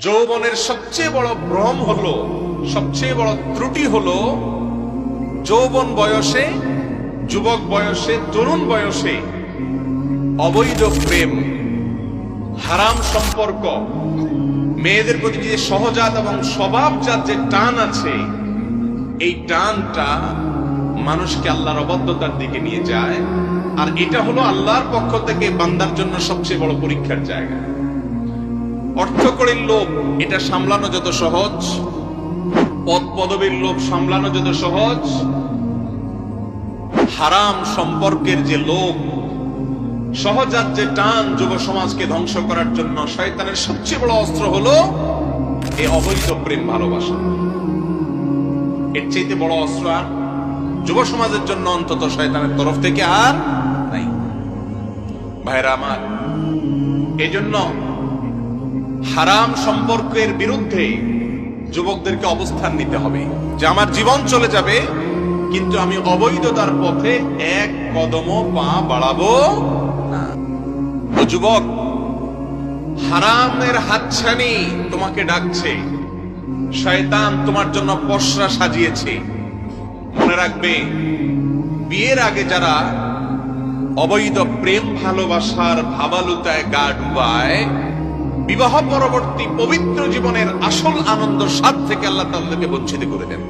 যৌবনের সবচেয়ে বড় ভ্রম হলো, সবচেয়ে বড় ত্রুটি হলো, যৌবন বয়সে, যুবক বয়সে, তরুণ বয়সে অবৈধ প্রেম, হারাম সম্পর্ক, মেয়েদের প্রতি যে সহজাত এবং স্বভাবজাত যে টান আছে, এই টানটা মানুষকে আল্লাহর অবদ্ধতার দিকে নিয়ে যায়। আর এটা হলো আল্লাহর পক্ষ থেকে বান্দার জন্য সবচেয়ে বড় পরীক্ষার জায়গা। অর্থ করির লোভ, এটা সামলানো যত সহজ। পদ পদবীর লোভ সামলানো যত সহজ। হারাম সম্পর্কের যে লোভ সহজাত যে টান যুব সমাজকে ধ্বংস করার জন্য শয়তানের সবচেয়ে বড় অস্ত্র হলো এই অবৈধ প্রেম ভালোবাসা। এর চাইতে বড় অস্ত্র আর যুব সমাজের জন্য অন্তত শয়তানের তরফ থেকে আর নাই। ভাইরা আমার, এজন্য হারাম সম্পর্কের বিরুদ্ধে যুবকদেরকে অবস্থান নিতে হবে। যে আমার জীবন চলে যাবে, কিন্তু আমি অবৈধতার পথে এক কদমও পা বাড়াবো না। যুবক, হারামের হাতছানি তোমাকে ডাকছে। শয়তান তোমার জন্য পশরা সাজিয়েছে। মনে রাখবে, বিয়ের আগে যারা অবৈধ প্রেম ভালোবাসার ভাবালুতায় গা ডুবায় বিবাহ পরবর্তী পবিত্র জীবনের আসল আনন্দ স্বাদ থেকে আল্লাহ তাদেরকে বঞ্চিত করে দেন।